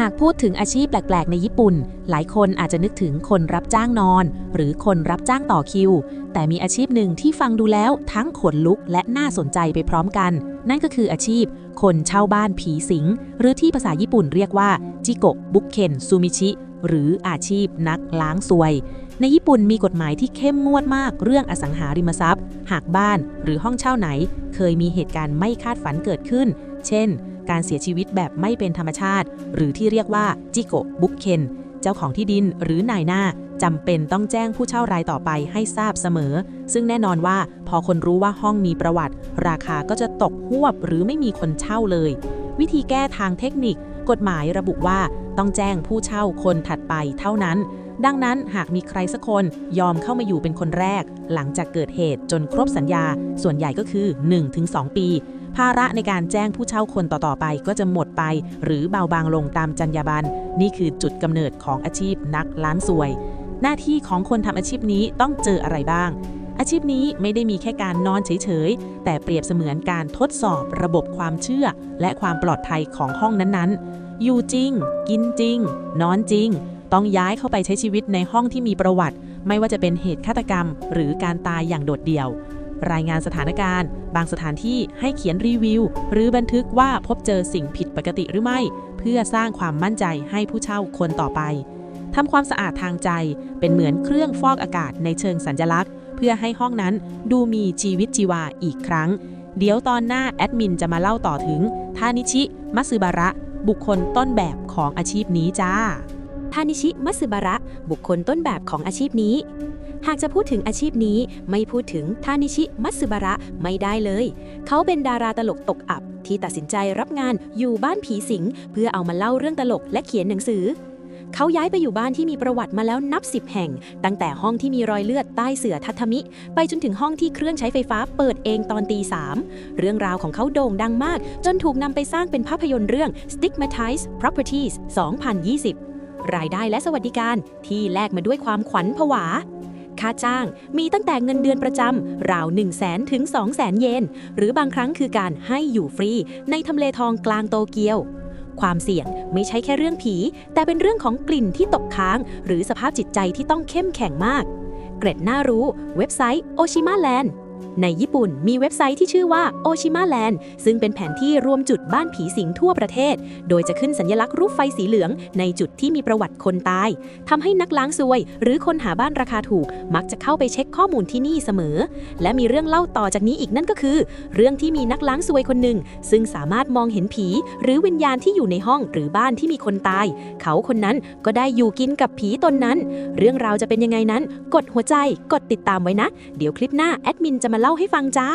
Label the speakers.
Speaker 1: หากพูดถึงอาชีพแปลก ๆ ในญี่ปุ่น หลายคนอาจจะนึกถึงคนรับจ้างนอน หรือคนรับจ้างต่อคิว แต่มีอาชีพหนึ่งที่ฟังดูแล้วทั้งขนลุกและน่าสนใจไปพร้อมกัน นั่นก็คืออาชีพ คนเช่าบ้านผีสิง หรือที่ภาษาญี่ปุ่นเรียกว่าจิโกะบุกเคนซูมิชิ หรืออาชีพนักล้างซวย ในญี่ปุ่นมีกฎหมายที่เข้มงวดมากเรื่องอสังหาริมทรัพย์ หากบ้านหรือห้องเช่าไหน เคยมีเหตุการณ์ไม่คาดฝันเกิดขึ้น เช่น การเสียชีวิตแบบไม่เป็นธรรมชาติ หรือที่เรียกว่าจิโกบุกเคนเจ้าของที่ดินหรือนายหน้าจำเป็นต้องแจ้งผู้เช่ารายต่อไปให้ทราบเสมอ ซึ่งแน่นอนว่าพอคนรู้ว่าห้องมีประวัติ ราคาก็จะตกหวบหรือไม่มีคนเช่าเลย วิธีแก้ทางเทคนิค กฎหมายระบุว่าต้องแจ้งผู้เช่าคนถัดไปเท่านั้น ดังนั้นหากมีใครสักคนยอมเข้ามาอยู่เป็นคนแรก หลังจากเกิดเหตุจนครบสัญญา ส่วนใหญ่ก็คือ 1-2 ปี ภาระในการแจ้งผู้เช่าคนต่อๆไปก็จะหมดไป หรือเบาบางลงตามจรรยาบรรณนี่คือจุดกำเนิดของอาชีพนักล้านสวย หน้าที่ของคนทำอาชีพนี้ต้องเจออะไรบ้าง อาชีพนี้ไม่ได้มีแค่การนอนเฉยๆ แต่เปรียบเสมือนการทดสอบระบบความเชื่อ และความปลอดภัยของห้องนั้นๆ อยู่จริง กินจริง นอนจริง ต้องย้ายเข้าไปใช้ชีวิตในห้องที่มีประวัติ ไม่ว่าจะเป็นเหตุฆาตกรรม หรือการตายอย่างโดดเดี่ยว รายงานสถานการณ์ บางสถานที่ให้เขียนรีวิว หรือบันทึกว่าพบเจอสิ่งผิดปกติหรือไม่ เพื่อสร้างความมั่นใจให้ผู้เช่าคนต่อไปทำความสะอาดทางใจเป็นเหมือนเครื่องฟอกอากาศในเชิงสัญลักษณ์ เพื่อให้ห้องนั้นดูมีชีวิตชีวาอีกครั้ง เดี๋ยวตอนหน้าแอดมินจะมาเล่าต่อถึงทานิชิมัสึบาระ บุคคลต้นแบบของอาชีพนี้จ้า
Speaker 2: ทานิชิมัสึบาระ บุคคลต้นแบบของอาชีพนี้ หากจะพูดถึงอาชีพนี้ไม่พูดถึงทานิชิมัตสึบาระไม่ได้เลย เขาเป็นดาราตลกตกอับ ที่ตัดสินใจรับงานอยู่บ้านผีสิง เพื่อเอามาเล่าเรื่องตลกและเขียนหนังสือ เขาย้ายไปอยู่บ้านที่มีประวัติมาแล้วนับสิบแห่ง ตั้งแต่ห้องที่มีรอยเลือดใต้เสื่อทัทมิ ไปจนถึงห้องที่เครื่องใช้ไฟฟ้าเปิดเองตอนตีสามเรื่องราวของเขาโด่งดังมาก จนถูกนำไปสร้างเป็นภาพยนตร์เรื่อง Stigmatized Properties 2020รายได้และสวัสดิการที่แลกมาด้วยความขวัญผวา ค่าจ้าง มีตั้งแต่เงินเดือนประจำราว 1 0 0 0 0แสนถึง2 0 0แสนเยน หรือบางครั้งคือการให้อยู่ฟรี ในทำเลทองกลางโตเกียว ความเสี่ยงไม่ใช่แค่เรื่องผี แต่เป็นเรื่องของกลิ่นที่ตกค้าง หรือสภาพจิตใจที่ต้องเข้มแข็งมาก เกร็ดน่ารู้ เว็บไซต์ Oshima Land ในญี่ปุ่นมีเว็บไซต์ที่ชื่อว่า Oshima Land ซึ่งเป็นแผนที่รวมจุดบ้านผีสิงทั่วประเทศ โดยจะขึ้นสัญลักษณ์รูปไฟสีเหลือง ในจุดที่มีประวัติคนตายทำให้นักล้างซวย หรือคนหาบ้านราคาถูก มักจะเข้าไปเช็คข้อมูลที่นี่เสมอ และมีเรื่องเล่าต่อจากนี้อีกนั่นก็คือ เรื่องที่มีนักล้างซวยคนหนึ่ง ซึ่งสามารถมองเห็นผี หรือวิญญาณที่อยู่ในห้องหรือบ้านที่มีคนตาย เขาคนนั้นก็ได้อยู่กินกับผีตนนั้น เรื่องราวจะเป็นยังไงนั้น กดหัวใจ กดติดตามไว้นะ เดี๋ยวคลิปหน้าแอดมินจะมาเล่าให้ฟังจ้า